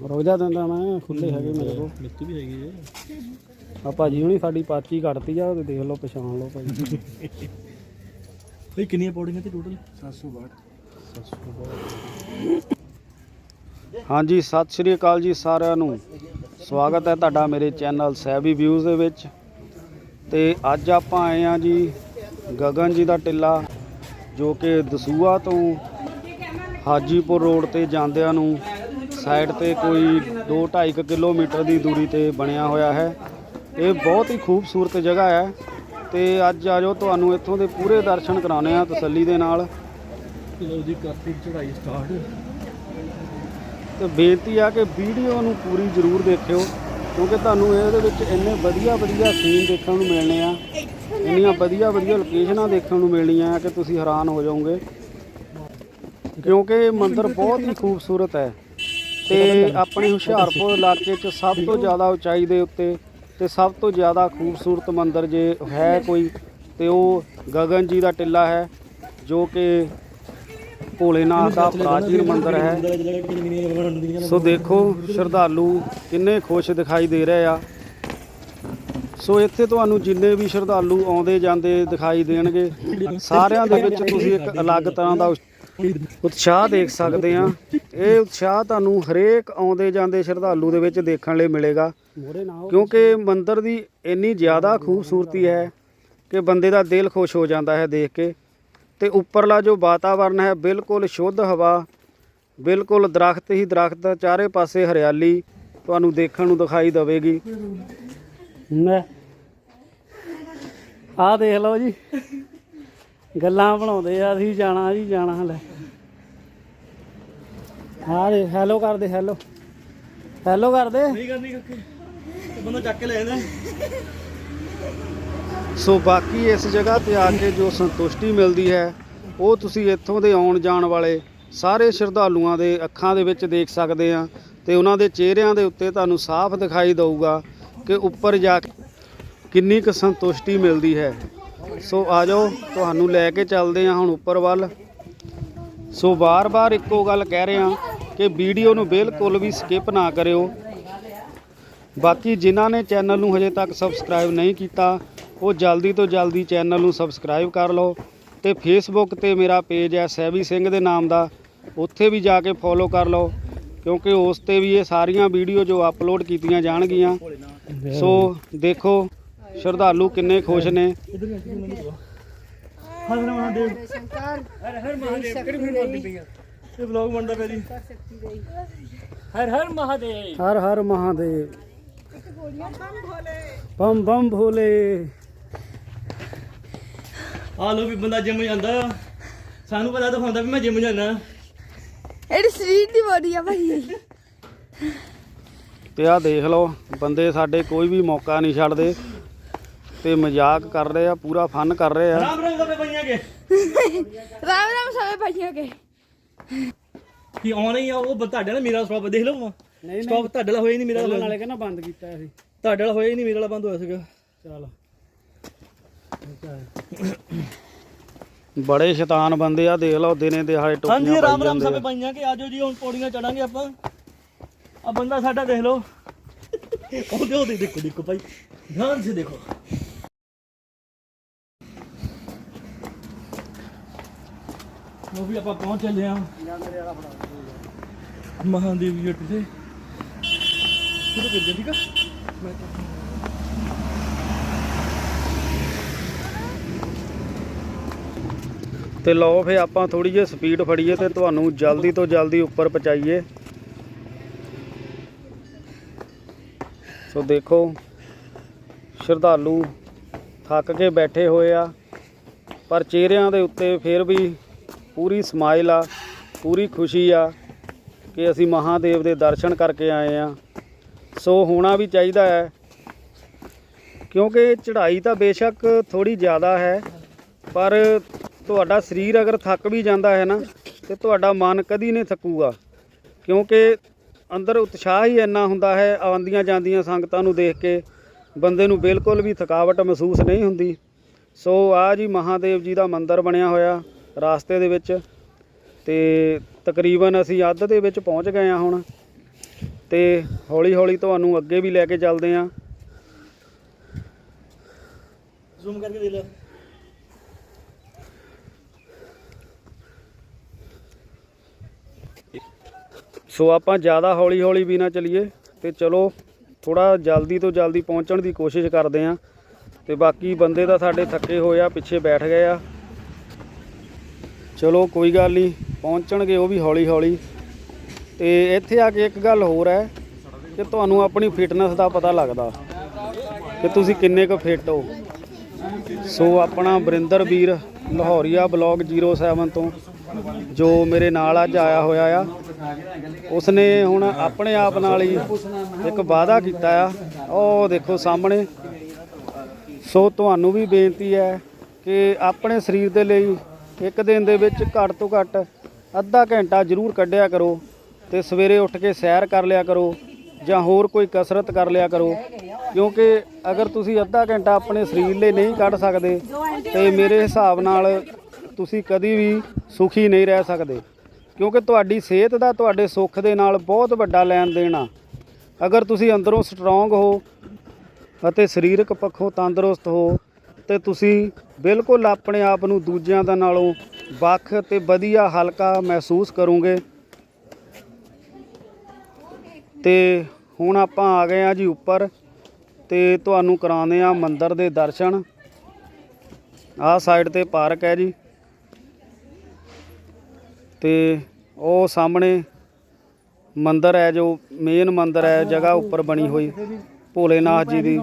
ਰੋਜ਼ਾ ਦਿੰਦਾ ਮੈਂ ਖੁੱਲੇ ਹੈਗੇ ਮੇਰੇ ਕੋਲ। ਮਿੱਟੀ ਵੀ ਹੈਗੀ ਹੈ ਆ ਭਾਜੀ ਹੁਣੀ ਸਾਡੀ ਪਾਚੀ ਕੱਟਤੀ ਆ ਤੇ ਦੇਖ ਲਓ ਪਛਾਣ ਲਓ ਭਾਜੀ। ਬਈ ਕਿੰਨੀਆਂ ਪੌੜੀਆਂ ਤੇ ਟੋਟਲ 762 ਹਾਂਜੀ ਸਤਿ ਸ਼੍ਰੀ ਅਕਾਲ ਜੀ ਸਾਰਿਆਂ ਨੂੰ। ਸਵਾਗਤ ਹੈ ਤੁਹਾਡਾ ਮੇਰੇ ਚੈਨਲ ਸੈਬੀ ਵਿਊਜ਼ ਦੇ ਵਿੱਚ। ਤੇ ਅੱਜ ਆਪਾਂ ਆਏ ਆ ਜੀ ਗਗਨ ਜੀ ਦਾ ਟਿੱਲਾ ਜੋ ਕਿ ਦਸੂਆ ਤੋਂ ਹਾਜੀਪੁਰ ਰੋਡ ਤੇ ਜਾਂਦਿਆਂ ਨੂੰ ਸਾਈਡ ਤੇ ਕੋਈ 2-2.5 ਕਿਲੋਮੀਟਰ ਦੀ ਦੂਰੀ ਤੇ ਬਣਿਆ ਹੋਇਆ ਹੈ। ਇਹ ਬਹੁਤ ਹੀ ਖੂਬਸੂਰਤ ਜਗ੍ਹਾ ਹੈ ਤੇ ਅੱਜ ਆਜੋ ਤੁਹਾਨੂੰ ਇੱਥੋਂ ਦੇ ਪੂਰੇ ਦਰਸ਼ਨ ਕਰਾਉਣੇ ਆ ਤਸੱਲੀ ਦੇ ਨਾਲ। ਲੋ ਜੀ ਕਰਤੀ ਚੜਾਈ ਸਟਾਰਟ ਤੇ ਬੇਨਤੀ ਆ ਕਿ ਵੀਡੀਓ ਨੂੰ ਪੂਰੀ ਜ਼ਰੂਰ ਦੇਖਿਓ ਕਿਉਂਕਿ ਤੁਹਾਨੂੰ ਇਹਦੇ ਵਿੱਚ ਇੰਨੇ ਵਧੀਆ ਵਧੀਆ ਸੀਨ ਦੇਖਣ ਨੂੰ ਮਿਲਣੇ ਆ। ਇੰਨੀਆਂ ਵਧੀਆ ਵਧੀਆ ਲੋਕੇਸ਼ਨਾਂ ਦੇਖਣ ਨੂੰ ਮਿਲਣੀਆਂ ਕਿ ਤੁਸੀਂ ਹੈਰਾਨ ਹੋ ਜਾਓਗੇ। ਕਿਉਂਕਿ ਇਹ ਮੰਦਿਰ ਬਹੁਤ ਹੀ ਖੂਬਸੂਰਤ ਹੈ। ਤੇ ਆਪਣੇ ਹੁਸ਼ਿਆਰਪੁਰ ਇਲਾਕੇ 'ਚ ਸਭ ਤੋਂ ਜ਼ਿਆਦਾ ਉਚਾਈ ਦੇ ਉੱਤੇ ਤੇ ਸਭ ਤੋਂ ਜ਼ਿਆਦਾ ਖੂਬਸੂਰਤ ਮੰਦਿਰ ਜੇ ਹੈ ਕੋਈ, ਤੇ ਉਹ ਗਗਨ ਜੀ ਦਾ ਟਿੱਲਾ ਹੈ, ਜੋ ਕਿ ਭੋਲੇਨਾਥ ਦਾ ਪ੍ਰਾਚੀਨ ਮੰਦਿਰ ਹੈ। ਸੋ ਦੇਖੋ ਸ਼ਰਧਾਲੂ ਕਿੰਨੇ ਖੁਸ਼ ਦਿਖਾਈ ਦੇ ਰਹੇ ਆ। ਸੋ ਇੱਥੇ ਤੁਹਾਨੂੰ ਜਿੰਨੇ ਵੀ ਸ਼ਰਧਾਲੂ ਆਉਂਦੇ ਜਾਂਦੇ ਦਿਖਾਈ ਦੇਣਗੇ। ਸਾਰਿਆਂ ਦੇ ਵਿੱਚ ਤੁਸੀਂ ਇੱਕ ਅਲੱਗ ਤਰ੍ਹਾਂ ਦਾ ਉਸ਼- ਉਤਸ਼ਾਹ ਦੇਖ ਸਕਦੇ ਆ ਇਹ ਉਤਸ਼ਾਹ ਤੁਹਾਨੂੰ ਹਰੇਕ ਆਉਂਦੇ ਜਾਂਦੇ ਸ਼ਰਧਾਲੂ ਦੇ ਵਿੱਚ ਦੇਖਣ ਲਈ ਮਿਲੇਗਾ। ਕਿਉਂਕਿ ਮੰਦਿਰ ਦੀ ਇੰਨੀ ਜ਼ਿਆਦਾ ਖੂਬਸੂਰਤੀ ਹੈ ਕਿ ਬੰਦੇ ਦਾ ਦਿਲ ਖੁਸ਼ ਹੋ ਜਾਂਦਾ ਹੈ ਦੇਖ ਕੇ। ਤੇ ਉੱਪਰਲਾ ਜੋ ਵਾਤਾਵਰਨ ਹੈ ਬਿਲਕੁਲ ਸ਼ੁੱਧ ਹਵਾ ਬਿਲਕੁਲ ਦਰਖਤ ਹੀ ਦਰਖਤ ਚਾਰੇ ਪਾਸੇ ਹਰਿਆਲੀ ਤੁਹਾਨੂੰ ਦੇਖਣ ਨੂੰ ਦਿਖਾਈ ਦੇਵੇਗੀ। ਆਹ ਦੇਖ ਲਓ ਜੀ। ਗੱਲਾਂ ਬਣਾਉਂਦੇ ਆ ਅਸੀਂ ਜਾਣਾ ਜੀ ਜਾਣਾ ਲੈ। ਆਹ ਦੇ ਹੈਲੋ ਕਰਦੇ ਹੈਲੋ ਹੈਲੋ ਕਰਦੇ? ਨਹੀਂ ਕਰਨੀ ਕੱਕੇ ਬੰਦਾ ਚੱਕ ਕੇ ਲੈ ਜਾਂਦਾ। ਸੋ ਬਾਕੀ ਇਸ ਜਗ੍ਹਾ ਤੇ ਆ ਕੇ ਜੋ ਸੰਤੁਸ਼ਟੀ ਮਿਲਦੀ ਹੈ ਉਹ ਤੁਸੀਂ ਇੱਥੋਂ ਦੇ ਆਉਣ ਜਾਣ ਵਾਲੇ ਸਾਰੇ ਸ਼ਰਧਾਲੂਆਂ ਦੇ ਅੱਖਾਂ ਦੇ ਵਿੱਚ ਦੇਖ ਸਕਦੇ ਆ ਤੇ ਉਹਨਾਂ ਦੇ ਚਿਹਰਿਆਂ ਦੇ ਉੱਤੇ ਤੁਹਾਨੂੰ ਸਾਫ਼ ਦਿਖਾਈ ਦਊਗਾ ਕਿ ਉੱਪਰ ਜਾ ਕੇ ਕਿੰਨੀ ਕੁ ਸੰਤੁਸ਼ਟੀ ਮਿਲਦੀ ਹੈ। ਸੋ ਆ ਜਾਓ, ਤੁਹਾਨੂੰ ਲੈ ਕੇ ਚੱਲਦੇ ਆ ਹੁਣ ਉੱਪਰ ਵੱਲ। ਸੋ ਵਾਰ ਵਾਰ ਇੱਕੋ ਗੱਲ ਕਹਿ ਰਹੇ ਹਾਂ ਕਿ ਵੀਡੀਓ ਨੂੰ ਬਿਲਕੁਲ ਵੀ ਸਕਿਪ ਨਾ ਕਰਿਓ। ਬਾਕੀ ਜਿਨ੍ਹਾਂ ਨੇ ਚੈਨਲ ਨੂੰ ਹਜੇ ਤੱਕ ਸਬਸਕ੍ਰਾਈਬ ਨਹੀਂ ਕੀਤਾ, ਉਹ ਜਲਦੀ ਤੋਂ ਜਲਦੀ ਚੈਨਲ ਨੂੰ ਸਬਸਕ੍ਰਾਈਬ ਕਰ ਲਓ ਤੇ ਫੇਸਬੁੱਕ ਤੇ ਮੇਰਾ ਪੇਜ ਹੈ ਸੈਵੀ ਸਿੰਘ ਦੇ ਨਾਮ ਦਾ, ਉੱਥੇ ਵੀ ਜਾ ਕੇ ਫੋਲੋ ਕਰ ਲਓ, ਕਿਉਂਕਿ ਉਸ ਤੇ ਵੀ ਇਹ ਸਾਰੀਆਂ ਵੀਡੀਓ ਜੋ ਅਪਲੋਡ ਕੀਤੀਆਂ ਜਾਣਗੀਆਂ। ਸੋ ਦੇਖੋ ਸ਼ਰਧਾਲੂ ਕਿੰਨੇ ਖੁਸ਼ ਨੇ? ਹਰ ਹਰ ਮਹਾਦੇਵ। ਹਰ ਹਰ ਮਹਾਦੇਵ ਕਿਹੜੀ ਫਿਲਮ ਬਣਦੀ ਪਈ ਆ ਇਹ ਵਲੌਗ ਬਣਦਾ ਪਿਆ ਜੀ ਹਰ ਹਰ ਮਹਾਦੇਵ ਹਰ ਹਰ ਮਹਾਦੇਵ ਬੰਮ ਬੰਮ ਭੋਲੇ। ਆ ਲੋ ਵੀ ਬੰਦਾ ਜਿਮ ਜਾਂਦਾ। ਸਾਨੂੰ ਪਤਾ ਦਿਖਾਉਂਦਾ ਵੀ ਮੈਂ ਜਿਮ ਜਾਣਾ ਇਹਦੀ ਸਰੀਰ ਦੀ ਬੋਡੀ ਆ ਭਾਈ। ਤੇ ਆ ਦੇਖ ਲਓ ਬੰਦੇ ਸਾਡੇ ਕੋਈ ਵੀ ਮੌਕਾ ਨਹੀਂ ਛੱਡਦੇ। ਤੇ ਮਜ਼ਾਕ ਕਰ ਰਹੇ ਆ ਪੂਰਾ ਫਨ ਕਰ ਰਹੇ ਆ। ਰਾਮ ਰਾਮ ਦਾ ਪਈਆਂ ਕੇ ਰਾਮ ਰਾਮ ਸਾਰੇ ਭਾਈਆਂ ਕੇ ਕੀ ਆਉਣਾ ਹੀ ਆ ਉਹ ਤੁਹਾਡੇ ਨਾਲ ਮੇਰਾ ਸਟਾਪ ਦੇਖ ਲਓ ਨਹੀਂ ਸਟਾਪ ਤੁਹਾਡੇ ਵਾਲਾ ਹੋਇਆ ਹੀ ਨਹੀਂ ਮੇਰਾ ਨਾਲੇ ਕਹਿੰਦਾ ਬੰਦ ਕੀਤਾ ਸੀ ਤੁਹਾਡੇ ਵਾਲਾ ਹੋਇਆ ਹੀ ਨਹੀਂ ਮੇਰੇ ਵਾਲਾ ਬੰਦ ਹੋਇਆ ਸੀਗਾ। ਚੱਲ। ਬੜੇ ਸ਼ੈਤਾਨ ਬੰਦੇ ਆ ਦੇਖ ਲਓ ਦਿਨੇ ਦਿਹਾੜੇ ਹਾਂਜੀ ਟੋਪੀਆਂ ਰਾਮ ਪਾਈ ਰਾਮ ਜਾਂਦੇ ਸਭੇ ਪਾਈਆਂ ਕਿ ਆਜੋ ਜੀ ਹੁਣ ਪੌੜੀਆਂ ਚੜਾਂਗੇ ਆਪਾਂ। ਆ ਬੰਦਾ ਸਾਡਾ ਦੇਖ ਲਓ। ਉਹਦੇ ਉਹਦੇ ਦੇਖੋ ਦੇਖੋ ਭਾਈ। ਧਿਆਨ ਸੇ ਦੇਖੋ। ਉਹ ਵੀ ਆਪਾਂ ਪਹੁੰਚ ਚੱਲੇ ਆ ਮਹਾਦੇਵ ਜੀ ਉੱਤੇ ਸ਼ੁਰੂ ਕਰ ਦੇ ਠੀਕ ਆ? ਮੈਂ ਤੇ ਲਓ ਫੇ ਆਪਾਂ ਥੋੜੀ ਜਿਹੀ ਸਪੀਡ ਫੜੀਏ ਤੇ ਤੁਹਾਨੂੰ ਜਲਦੀ ਤੋਂ ਜਲਦੀ ਉੱਪਰ ਪਹੁੰਚਾਈਏ। ਸੋ ਦੇਖੋ, ਸ਼ਰਧਾਲੂ ਥੱਕ ਕੇ ਬੈਠੇ ਹੋਏ ਆ, ਪਰ ਚਿਹਰਿਆਂ ਦੇ ਉੱਤੇ ਫਿਰ ਵੀ ਪੂਰੀ ਸਮਾਈਲ ਆ, ਪੂਰੀ ਖੁਸ਼ੀ ਆ ਕਿ ਅਸੀਂ ਮਹਾਦੇਵ ਦੇ ਦਰਸ਼ਨ ਕਰਕੇ ਆਏ ਆ। ਸੋ ਹੋਣਾ ਵੀ ਚਾਹੀਦਾ ਹੈ, ਕਿਉਂਕਿ ਚੜ੍ਹਾਈ ਤਾਂ ਬੇਸ਼ੱਕ ਥੋੜੀ ਜ਼ਿਆਦਾ ਹੈ, ਪਰ ਤੁਹਾਡਾ ਸਰੀਰ ਅਗਰ ਥੱਕ ਵੀ ਜਾਂਦਾ ਹੈ ਨਾ, ਤੇ ਤੁਹਾਡਾ ਮਨ ਕਦੀ ਨਹੀਂ ਥੱਕੂਗਾ। ਕਿਉਂਕਿ ਅੰਦਰ ਉਤਸ਼ਾਹ ਹੀ ਇੰਨਾ ਹੁੰਦਾ ਹੈ, ਆਉਂਦੀਆਂ ਜਾਂਦੀਆਂ ਸੰਗਤਾਂ ਨੂੰ ਦੇਖ ਕੇ ਬੰਦੇ ਨੂੰ ਬਿਲਕੁਲ ਵੀ ਥਕਾਵਟ ਮਹਿਸੂਸ ਨਹੀਂ ਹੁੰਦੀ। ਸੋ ਆ ਜੀ ਮਹਾਦੇਵ ਜੀ ਦਾ ਮੰਦਿਰ ਬਣਿਆ ਹੋਇਆ। ਰਾਸਤੇ ਦੇ ਵਿੱਚ ਤੇ ਤਕਰੀਬਨ ਅਸੀਂ ਅੱਧ ਦੇ ਵਿੱਚ ਪਹੁੰਚ ਗਏ ਆ ਹੁਣ ਤੇ ਹੌਲੀ ਹੌਲੀ ਤੁਹਾਨੂੰ ਅੱਗੇ ਵੀ ਲੈ ਕੇ ਚੱਲਦੇ ਆਂ ਜ਼ੂਮ ਕਰਕੇ ਦੇ ਲੈ। ਸੋ ਆਪਾਂ ਜ਼ਿਆਦਾ ਹੌਲੀ ਹੌਲੀ ਵੀ ਨਾ ਚਲੀਏ ਤੇ ਚਲੋ ਥੋੜਾ ਜਲਦੀ ਤੋਂ ਜਲਦੀ ਪਹੁੰਚਣ ਦੀ ਕੋਸ਼ਿਸ਼ ਕਰਦੇ ਆਂ ਤੇ ਬਾਕੀ ਬੰਦੇ ਤਾਂ ਸਾਡੇ ਥੱਕੇ ਹੋਏ ਆ ਪਿੱਛੇ ਬੈਠ ਗਏ ਆ। ਚਲੋ ਕੋਈ ਗੱਲ ਨਹੀਂ ਪਹੁੰਚਣਗੇ ਉਹ ਵੀ ਹੌਲੀ ਹੌਲੀ। ਤੇ ਇੱਥੇ ਆ ਕੇ ਇੱਕ ਗੱਲ ਹੋਰ ਹੈ ਕਿ ਤੁਹਾਨੂੰ ਆਪਣੀ ਫਿਟਨੈਸ ਦਾ ਪਤਾ ਲੱਗਦਾ ਕਿ ਤੁਸੀਂ ਕਿੰਨੇ ਕੁ ਫਿੱਟ ਹੋ। ਸੋ ਆਪਣਾ ਬਰਿੰਦਰ ਵੀਰ ਲਾਹੌਰੀਆ ਬਲੌਗ 07 ਤੋਂ, ਜੋ ਮੇਰੇ ਨਾਲ ਅੱਜ ਆਇਆ ਹੋਇਆ ਆ, ਉਸਨੇ ਹੁਣ ਆਪਣੇ ਆਪ ਨਾਲ ਹੀ ਇੱਕ ਵਾਅਦਾ ਕੀਤਾ ਆ। ਉਹ ਦੇਖੋ ਸਾਹਮਣੇ, ਸੋ ਤੁਹਾਨੂੰ ਵੀ ਬੇਨਤੀ ਹੈ ਕਿ ਆਪਣੇ ਸਰੀਰ ਦੇ ਲਈ ਇੱਕ ਦਿਨ ਦੇ ਵਿੱਚ ਘੱਟ ਤੋਂ ਘੱਟ ਅੱਧਾ ਘੰਟਾ ਜ਼ਰੂਰ ਕੱਢਿਆ ਕਰੋ ਤੇ ਸਵੇਰੇ ਉੱਠ ਕੇ ਸੈਰ ਕਰ ਲਿਆ ਕਰੋ ਜਾਂ ਹੋਰ ਕੋਈ ਕਸਰਤ ਕਰ ਲਿਆ ਕਰੋ। ਕਿਉਂਕਿ ਅਗਰ ਤੁਸੀਂ ਅੱਧਾ ਘੰਟਾ ਆਪਣੇ ਸਰੀਰ ਲਈ ਨਹੀਂ ਕੱਢ ਸਕਦੇ, ਤੇ ਮੇਰੇ ਹਿਸਾਬ ਨਾਲ ਤੁਸੀਂ ਕਦੀ ਵੀ ਸੁਖੀ ਨਹੀਂ ਰਹਿ ਸਕਦੇ। ਕਿਉਂਕਿ ਤੁਹਾਡੀ ਸਿਹਤ ਦਾ ਤੁਹਾਡੇ ਸੁੱਖ ਦੇ ਨਾਲ ਬਹੁਤ ਵੱਡਾ ਲੈਣ ਦੇਣ ਆ। ਅਗਰ ਤੁਸੀਂ ਅੰਦਰੋਂ ਸਟਰੋਂਗ ਹੋ ਅਤੇ ਸਰੀਰਕ ਪੱਖੋਂ ਤੰਦਰੁਸਤ ਹੋ ਤੇ ਤੁਸੀਂ ਬਿਲਕੁਲ ਆਪਣੇ ਆਪ ਨੂੰ ਦੂਜਿਆਂ ਦਾ ਨਾਲੋਂ ਵੱਖ ਤੇ ਵਧੀਆ ਹਲਕਾ ਮਹਿਸੂਸ ਕਰੋਗੇ। ਤੇ ਹੁਣ ਆਪਾਂ ਆ ਗਏ ਆ ਜੀ ਉੱਪਰ ਤੇ ਤੁਹਾਨੂੰ ਕਰਾਉਂਦੇ ਆ ਮੰਦਿਰ ਦੇ ਦਰਸ਼ਨ। ਆਹ ਸਾਈਡ ਤੇ ਪਾਰਕ ਹੈ ਜੀ। ਤੇ ਉਹ ਸਾਹਮਣੇ ਮੰਦਿਰ ਹੈ ਜੋ ਮੇਨ ਮੰਦਿਰ ਹੈ, ਜਗ੍ਹਾ ਉੱਪਰ ਬਣੀ ਹੋਈ। ਭੋਲੇਨਾਥ ਜੀ ਦੀ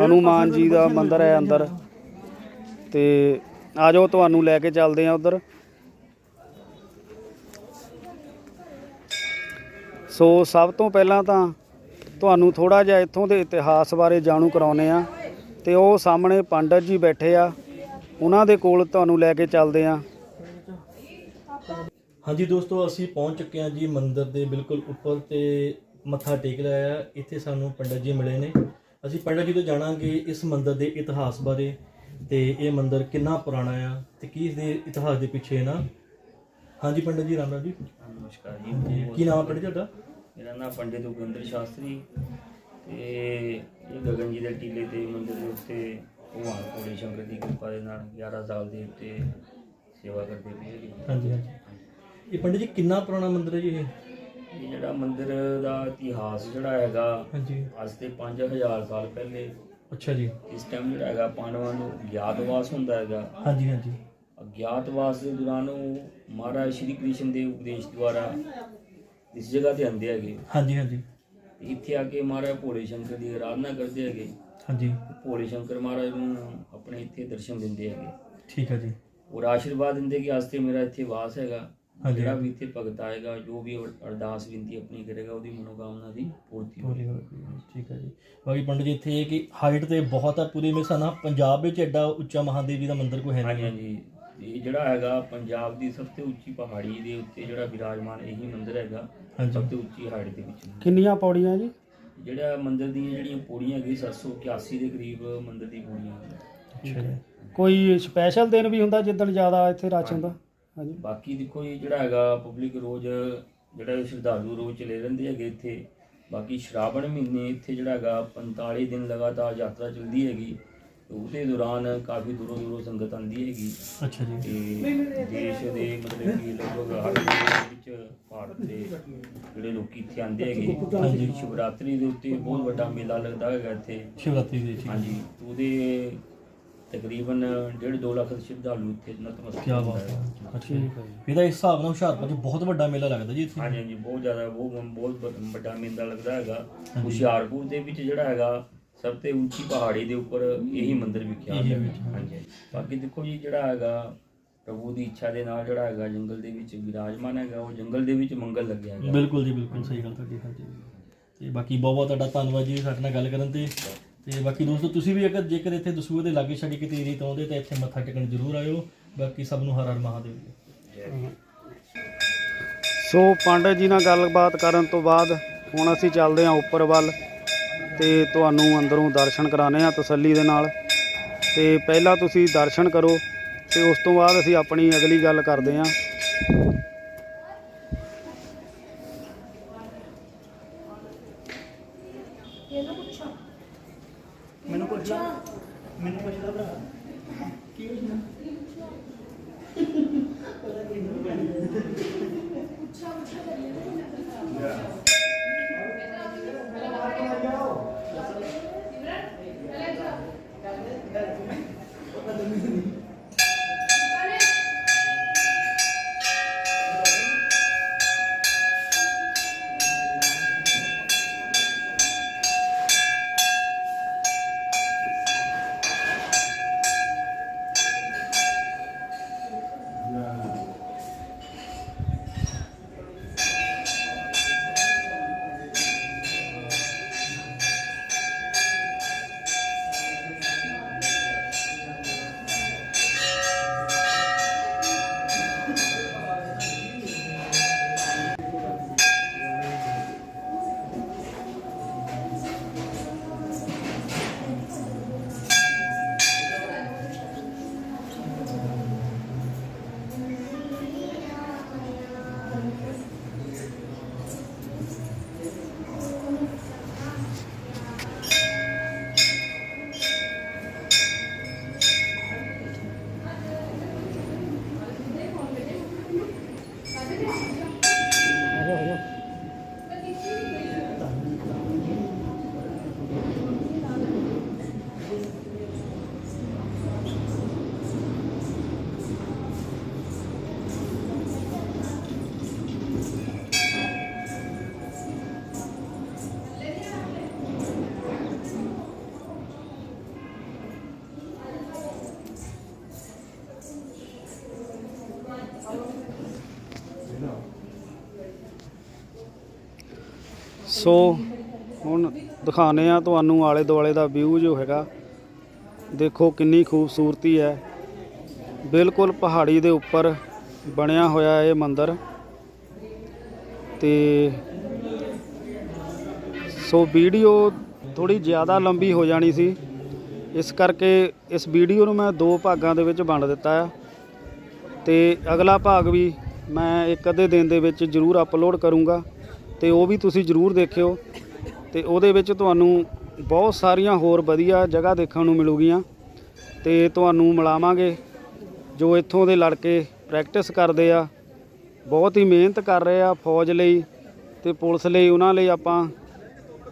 ਹਨੂਮਾਨ ਜੀ ਦਾ ਮੰਦਿਰ ਹੈ ਅੰਦਰ। ਤੇ ਆ ਜਾਓ ਤੁਹਾਨੂੰ ਲੈ ਕੇ ਚੱਲਦੇ ਆ ਉਧਰ। ਸੋ ਸਭ ਤੋਂ ਪਹਿਲਾਂ ਤਾਂ ਤੁਹਾਨੂੰ ਥੋੜਾ ਜਿਹਾ ਇੱਥੋਂ ਦੇ ਇਤਿਹਾਸ ਬਾਰੇ ਜਾਣੂ ਕਰਾਉਨੇ ਆ। ਤੇ ਉਹ ਸਾਹਮਣੇ ਪੰਡਤ ਜੀ ਬੈਠੇ ਆ। ਉਹਨਾਂ ਦੇ ਕੋਲ ਤੁਹਾਨੂੰ ਲੈ ਕੇ ਚੱਲਦੇ ਆ। ਹਾਂਜੀ ਦੋਸਤੋ ਅਸੀਂ ਪਹੁੰਚ ਚੁੱਕੇ ਹਾਂ ਜੀ ਮੰਦਿਰ ਦੇ ਬਿਲਕੁਲ ਉੱਪਰ ਤੇ ਮੱਥਾ ਟੇਕ ਲਿਆ ਇੱਥੇ ਸਾਨੂੰ ਪੰਡਤ ਜੀ ਮਿਲੇ ਨੇ। ਅਸੀਂ ਪੰਡਤ ਜੀ ਤੋਂ ਜਾਣਾਂਗੇ ਇਸ ਮੰਦਿਰ ਦੇ ਇਤਿਹਾਸ ਬਾਰੇ ਤੇ ਇਹ ਮੰਦਿਰ ਕਿੰਨਾ ਪੁਰਾਣਾ ਆ ਤੇ ਕੀ ਇਸ ਦੇ ਇਤਿਹਾਸ ਦੇ ਪਿੱਛੇ ਨਾ। ਹਾਂਜੀ ਪੰਡਤ ਜੀ ਰਾਮ ਰਾਮ ਜੀ। ਨਮਸਕਾਰ ਜੀ। ਕੀ ਨਾਮ ਹੈ ਪੰਡਤ ਜੀ ਤੁਹਾਡਾ? ਮੇਰਾ ਨਾਮ ਪੰਡਿਤ ਉਪਿੰਦਰ ਸ਼ਾਸਤਰੀ ਤੇ ਇਹ ਗਗਨ ਜੀ ਦੇ ਟੀਲੇ ਤੇ ਮੰਦਿਰ ਦੇ ਉੱਤੇ ਭਗਵਾਨ ਭੋਲੇ ਸ਼ੰਕਰ ਦੀ ਕਿਰਪਾ ਦੇ ਨਾਲ 11 ਸਾਲ ਦੇ ਉੱਤੇ ਸੇਵਾ ਕਰਦੇ ਪਏ ਜੀ। ਹਾਂਜੀ ਹਾਂਜੀ। ਇਹ ਪੰਡਤ ਜੀ ਕਿੰਨਾ ਪੁਰਾਣਾ ਮੰਦਿਰ ਹੈ ਜੀ ਇਹ? ਇਹ ਜਿਹੜਾ ਮੰਦਿਰ ਦਾ ਇਤਿਹਾਸ ਜਿਹੜਾ ਹੈਗਾ ਹਾਂਜੀ। ਅੱਜ ਤੇ 5000 ਸਾਲ ਪਹਿਲੇ ਅੱਛਾ ਜੀ। ਇਸ ਟਾਈਮ ਜਿਹੜਾ ਹੈਗਾ ਪਾਂਡਵਾਂ ਨੂੰ ਗਿਆਤਵਾਸ ਹੁੰਦਾ ਹੈਗਾ। ਹਾਂਜੀ ਹਾਂਜੀ। ਅਗਿਆਤਵਾਸ ਦੇ ਦੌਰਾਨ ਉਹ ਮਹਾਰਾਜ ਸ਼੍ਰੀ ਕ੍ਰਿਸ਼ਨ ਦੇ ਉਪਦੇਸ਼ ਦੁਆਰਾ ਇਸ ਜਗ੍ਹਾ ਤੇ ਆਉਂਦੇ ਹੈਗੇ। ਹਾਂਜੀ ਹਾਂਜੀ। ਇੱਥੇ ਆ ਕੇ ਮਹਾਰਾਜ ਭੋਲੇ ਸ਼ੰਕਰ ਦੀ ਆਰਾਧਨਾ ਕਰਦੇ ਹੈਗੇ। ਹਾਂਜੀ। ਭੋਲੇ ਸ਼ੰਕਰ ਮਹਾਰਾਜ ਨੂੰ ਆਪਣੇ ਇੱਥੇ ਦਰਸ਼ਨ ਦਿੰਦੇ ਹੈਗੇ। ਠੀਕ ਹੈ ਜੀ। ਔਰ ਆਸ਼ੀਰਵਾਦ ਦਿੰਦੇ ਕਿ ਅੱਜ ਤੇ ਮੇਰਾ ਇੱਥੇ ਵਾਸ ਹੈਗਾ। ਜਿਹੜਾ ਵੀ ਇੱਥੇ ਭਗਤ ਆਏਗਾ ਜੋ ਵੀ ਅਰ- ਅਰਦਾਸ ਬੇਨਤੀ ਆਪਣੀ ਕਰੇਗਾ ਉਹਦੀ ਮਨੋਕਾਮਨਾ ਦੀ ਪੂਰਤੀ ਹੋਵੇਗੀ ਹੌਲੀ ਹੌਲੀ ਠੀਕ ਹੈ ਜੀ। ਬਾਕੀ ਪੰਡਤ ਜੀ ਇੱਥੇ ਇਹ ਕਿ ਹਾਈਟ ਤੇ ਬਹੁਤ ਆ ਪੂਰੀ ਮੇਰੇ ਨਾਲ ਪੰਜਾਬ ਵਿੱਚ ਐਡਾ ਉੱਚਾ ਮਹਾਦੇਵੀ ਦਾ ਮੰਦਿਰ ਕੋਈ ਹੈ ਨਹੀਂ। ਹਾਂਜੀ। ਇਹ ਜਿਹੜਾ ਹੈਗਾ ਪੰਜਾਬ ਦੀ ਸਭ ਤੋਂ ਉੱਚੀ ਪਹਾੜੀ ਦੇ ਉੱਤੇ ਜਿਹੜਾ ਵਿਰਾਜਮਾਨ ਇਹੀ ਮੰਦਿਰ ਹੈਗਾ ਸਭ ਤੋਂ ਉੱਚੀ ਹਾਈਟ ਦੇ ਵਿੱਚ। ਕਿੰਨੀਆਂ ਪੌੜੀਆਂ ਜੀ? ਜਿਹੜਾ ਮੰਦਿਰ ਦੀਆਂ ਜਿਹੜੀਆਂ ਪੌੜੀਆਂ ਹੈਗੀ 781 ਦੇ ਕਰੀਬ ਮੰਦਿਰ ਦੀ ਪੌੜੀਆਂ। ਜੀ। ਕੋਈ ਸਪੈਸ਼ਲ ਦਿਨ ਵੀ ਹੁੰਦਾ ਜਿੱਦਣ ਜ਼ਿਆਦਾ ਇੱਥੇ ਰਸ਼ ਹੁੰਦਾ? ਹਾਂਜੀ। ਬਾਕੀ ਦੇਖੋ ਜੀ ਜਿਹੜਾ ਹੈਗਾ ਪਬਲਿਕ ਰੋਜ਼ ਜਿਹੜਾ ਸ਼ਰਧਾਲੂ ਰੋਜ਼ ਚਲੇ ਰਹਿੰਦੇ ਹੈਗੇ ਇੱਥੇ ਬਾਕੀ ਸ਼ਰਾਵਣ ਮਹੀਨੇ ਇੱਥੇ ਜਿਹੜਾ ਹੈਗਾ 45 ਦਿਨ ਲਗਾਤਾਰ ਯਾਤਰਾ ਚੱਲਦੀ ਹੈਗੀ ਉਹਦੇ ਦੌਰਾਨ ਕਾਫੀ ਦੂਰੋਂ ਦੂਰੋਂ ਸੰਗਤ ਆਉਂਦੀ ਹੈਗੀ। ਅੱਛਾ ਜੀ। ਤੇ ਦੇਸ਼ ਦੇ ਮਤਲਬ ਕਿ ਲਗਭਗ ਹਰ ਵਿੱਚ ਭਾਰਤ ਦੇ ਜਿਹੜੇ ਲੋਕੀ ਇੱਥੇ ਆਉਂਦੇ ਹੈਗੇ। ਹਾਂਜੀ। ਸ਼ਿਵਰਾਤਰੀ ਦੇ ਉੱਤੇ ਬਹੁਤ ਵੱਡਾ ਮੇਲਾ ਲੱਗਦਾ ਹੈਗਾ ਇੱਥੇ। ਸ਼ਿਵਰਾਤਰੀ ਦੇ ਹਾਂਜੀ ਉਹਦੇ ਤਕਰੀਬਨ 1.5 ਲੱਖ ਸ਼ਰਧਾਲੂ ਇੱਥੇ ਨਤਮਸਤਕ ਕੀ ਬਾਤ ਹੈ। ਅੱਛਾ ਜੀ। ਇਹਦਾ ਇਸ ਹਿਸਾਬ ਨਾਲ ਹੁਸ਼ਿਆਰਪੁਰ 'ਚ ਬਹੁਤ ਵੱਡਾ ਮੇਲਾ ਲੱਗਦਾ ਜੀ ਇੱਥੇ। ਹਾਂਜੀ ਹਾਂਜੀ ਬਹੁਤ ਜ਼ਿਆਦਾ ਬਹੁਤ ਬਹੁਤ ਵੱਡਾ ਮੇਲਾ ਲੱਗਦਾ ਹੈਗਾ। ਹੁਸ਼ਿਆਰਪੁਰ ਦੇ ਵਿੱਚ ਜਿਹੜਾ ਹੈਗਾ ਸਭ ਤੋਂ ਉੱਚੀ ਪਹਾੜੀ ਦੇ ਉੱਪਰ ਇਹੀ ਮੰਦਿਰ ਵਿਖਿਆ ਇਹੀ ਹੈ ਵਿੱਚ, ਹਾਂਜੀ। ਬਾਕੀ ਦੇਖੋ ਜੀ ਜਿਹੜਾ ਹੈਗਾ ਪ੍ਰਭੂ ਦੀ ਇੱਛਾ ਦੇ ਨਾਲ ਜਿਹੜਾ ਹੈਗਾ ਜੰਗਲ ਦੇ ਵਿੱਚ ਵਿਰਾਜਮਾਨ ਹੈਗਾ ਉਹ ਜੰਗਲ ਦੇ ਵਿੱਚ ਮੰਗਲ ਲੱਗਿਆ ਹੈਗਾ। ਬਿਲਕੁਲ ਜੀ ਬਿਲਕੁਲ ਸਹੀ ਗੱਲ ਤੁਹਾਡੀ ਹਾਂਜੀ। ਤੇ ਬਾਕੀ ਬਹੁਤ ਬਹੁਤ ਤੁਹਾਡਾ ਧੰਨਵਾਦ ਜੀ ਸਾਡੇ ਨਾਲ ਗੱਲ ਕਰਨ ਤੇ। ਤੇ ਬਾਕੀ ਦੋਸਤੋ, ਤੁਸੀਂ ਵੀ ਅਗਰ ਜੇਕਰ ਇੱਥੇ ਦਸੂਹੇ ਦੇ ਲਾਗੇ ਛਾਗੇ ਕਿਤੇ ਏਰੀਆ ਤੋਂ ਆਉਂਦੇ ਤਾਂ ਇੱਥੇ ਮੱਥਾ ਟੇਕਣ ਜ਼ਰੂਰ ਆਇਓ। ਬਾਕੀ ਸਭ ਨੂੰ ਹਰ ਹਰ ਮਹਾਦੇਵ ਜੀ। ਸੋ ਪੰਡਤ ਜੀ ਨਾਲ ਗੱਲਬਾਤ ਕਰਨ ਤੋਂ ਬਾਅਦ ਹੁਣ ਅਸੀਂ ਚੱਲਦੇ ਹਾਂ ਉੱਪਰ ਵੱਲ ਤੇ ਤੁਹਾਨੂੰ ਅੰਦਰੋਂ ਦਰਸ਼ਨ ਕਰਾਣੇ ਆ ਤਸੱਲੀ ਦੇ ਨਾਲ। ਤੇ ਪਹਿਲਾਂ ਤੁਸੀਂ ਦਰਸ਼ਨ ਕਰੋ ਤੇ ਉਸ ਤੋਂ ਬਾਅਦ ਅਸੀਂ ਆਪਣੀ ਅਗਲੀ ਗੱਲ ਕਰਦੇ ਹਾਂ। ਸੋ ਹੁਣ ਦਿਖਾਉਂਦੇ ਆ ਤੁਹਾਨੂੰ ਆਲੇ ਦੁਆਲੇ ਦਾ ਵਿਊ ਜੋ ਹੈਗਾ। ਦੇਖੋ ਕਿੰਨੀ ਖੂਬਸੂਰਤੀ ਹੈ। ਬਿਲਕੁਲ ਪਹਾੜੀ ਦੇ ਉੱਪਰ ਬਣਿਆ ਹੋਇਆ ਇਹ ਮੰਦਿਰ। ਤੇ ਸੋ ਵੀਡੀਓ ਥੋੜੀ ਜ਼ਿਆਦਾ ਲੰਬੀ ਹੋ ਜਾਣੀ ਸੀ। ਇਸ ਕਰਕੇ ਇਸ ਵੀਡੀਓ ਨੂੰ ਮੈਂ ਦੋ ਭਾਗਾਂ ਦੇ ਵਿੱਚ ਵੰਡ ਦਿੱਤਾ ਆ। ਤੇ ਅਗਲਾ ਭਾਗ ਵੀ ਮੈਂ ਇੱਕ ਅੱਧੇ ਦਿਨ ਦੇ ਵਿੱਚ ਜ਼ਰੂਰ ਅਪਲੋਡ ਕਰੂੰਗਾ। ਤੇ ਉਹ ਵੀ ਤੁਸੀਂ ਜ਼ਰੂਰ ਦੇਖਿਓ ਤੇ ਉਹਦੇ ਵਿੱਚ ਤੁਹਾਨੂੰ ਬਹੁਤ ਸਾਰੀਆਂ ਹੋਰ ਵਧੀਆ ਜਗ੍ਹਾ ਦੇਖਣ ਨੂੰ ਮਿਲੂਗੀਆਂ ਤੇ ਤੁਹਾਨੂੰ ਮਿਲਾਵਾਂਗੇ ਜੋ ਇੱਥੋਂ ਦੇ ਲੜਕੇ ਪ੍ਰੈਕਟਿਸ ਕਰਦੇ ਆ, ਬਹੁਤ ਹੀ ਮਿਹਨਤ ਕਰ ਰਹੇ ਆ ਫੌਜ ਲਈ ਤੇ ਪੁਲਿਸ ਲਈ, ਉਹਨਾਂ ਲਈ ਆਪਾਂ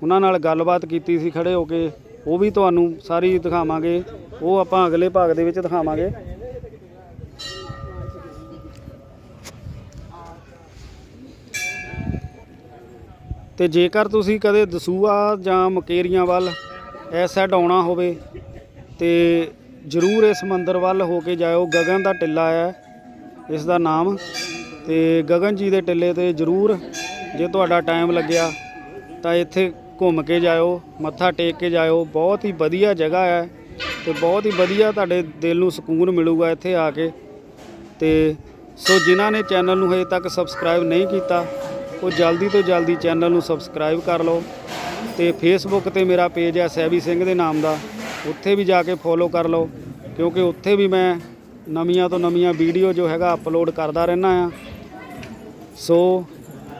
ਉਹਨਾਂ ਨਾਲ ਗੱਲਬਾਤ ਕੀਤੀ ਸੀ, ਖੜੇ ਹੋ ਕੇ, ਉਹ ਵੀ ਤੁਹਾਨੂੰ ਸਾਰੀ ਦਿਖਾਵਾਂਗੇ, ਉਹ ਆਪਾਂ ਅਗਲੇ ਭਾਗ ਦੇ ਵਿੱਚ ਦਿਖਾਵਾਂਗੇ। ਤੇ ਜੇਕਰ ਤੁਸੀਂ ਕਦੇ ਦਸੂਆ ਜਾਂ ਮਕੇਰੀਆਂ ਵੱਲ ਇਸ ਸਾਈਡ ਆਉਣਾ ਹੋਵੇ, ਤੇ ਜ਼ਰੂਰ ਇਸ ਮੰਦਿਰ ਵੱਲ ਹੋ ਕੇ ਜਾਇਓ। ਗਗਨ ਦਾ ਟਿੱਲਾ ਹੈ, ਇਸ ਦਾ ਨਾਮ। ਤੇ ਗਗਨ ਜੀ ਦੇ ਟਿੱਲੇ ਤੇ ਜ਼ਰੂਰ ਜੇ ਤੁਹਾਡਾ ਟਾਈਮ ਲੱਗਿਆ, ਤਾਂ ਇੱਥੇ ਘੁੰਮ ਕੇ ਜਾਇਓ, ਮੱਥਾ ਟੇਕ ਕੇ ਜਾਇਓ। ਬਹੁਤ ਹੀ ਵਧੀਆ ਜਗ੍ਹਾ ਹੈ ਤੇ ਬਹੁਤ ਹੀ ਵਧੀਆ ਤੁਹਾਡੇ ਦਿਲ ਨੂੰ ਸਕੂਨ ਮਿਲੂਗਾ ਇੱਥੇ ਆ ਕੇ। ਤੇ ਸੋ ਜਿਨ੍ਹਾਂ ਨੇ ਚੈਨਲ ਨੂੰ ਹਜੇ ਤੱਕ ਸਬਸਕ੍ਰਾਈਬ ਨਹੀਂ ਕੀਤਾ ਉਹ ਜਲਦੀ ਤੋਂ ਜਲਦੀ ਚੈਨਲ ਨੂੰ ਸਬਸਕ੍ਰਾਈਬ ਕਰ ਲਓ ਤੇ ਫੇਸਬੁੱਕ ਤੇ ਮੇਰਾ ਪੇਜ ਹੈ ਸੈਵੀ ਸਿੰਘ ਦੇ ਨਾਮ ਦਾ। ਉੱਥੇ ਵੀ ਜਾ ਕੇ ਫੋਲੋ ਕਰ ਲਓ, ਕਿਉਂਕਿ ਉੱਥੇ ਵੀ ਮੈਂ ਨਵੀਆਂ ਤੋਂ ਨਵੀਆਂ ਵੀਡੀਓ ਜੋ ਹੈਗਾ ਅਪਲੋਡ ਕਰਦਾ ਰਹਿਣਾ ਆ। ਸੋ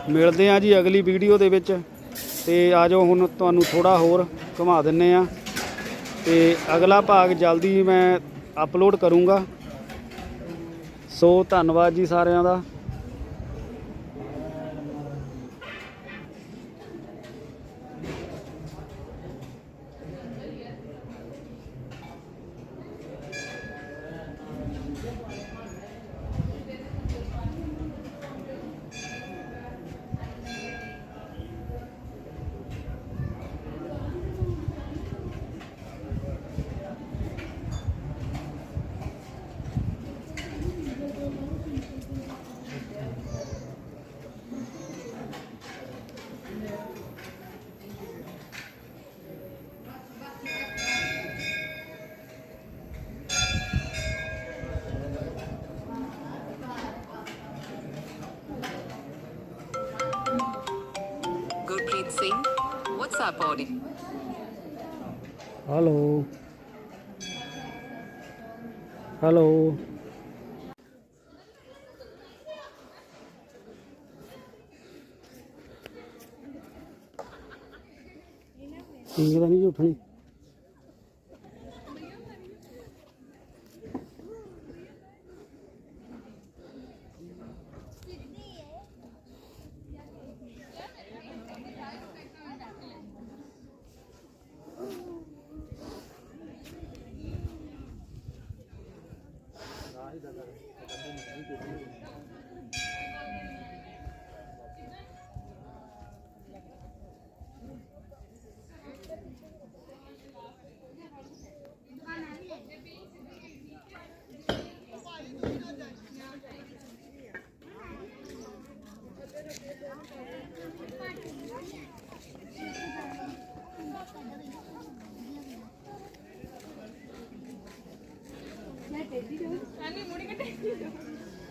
ਮਿਲਦੇ ਆ ਜੀ ਅਗਲੀ ਵੀਡੀਓ ਦੇ ਵਿੱਚ ਤੇ ਆਜੋ ਹੁਣ ਤੁਹਾਨੂੰ ਥੋੜਾ ਹੋਰ ਘੁਮਾ ਦਿੰਨੇ ਆ। ਤੇ ਅਗਲਾ ਭਾਗ ਜਲਦੀ ਮੈਂ ਅਪਲੋਡ ਕਰੂੰਗਾ। ਸੋ ਧੰਨਵਾਦ ਜੀ ਸਾਰਿਆਂ ਦਾ। What's hello. ਹੈਲੋ। ਠੀਕ ਤਾਂ ਨਹੀਂ ਜੀ ਉੱਠਣੀ।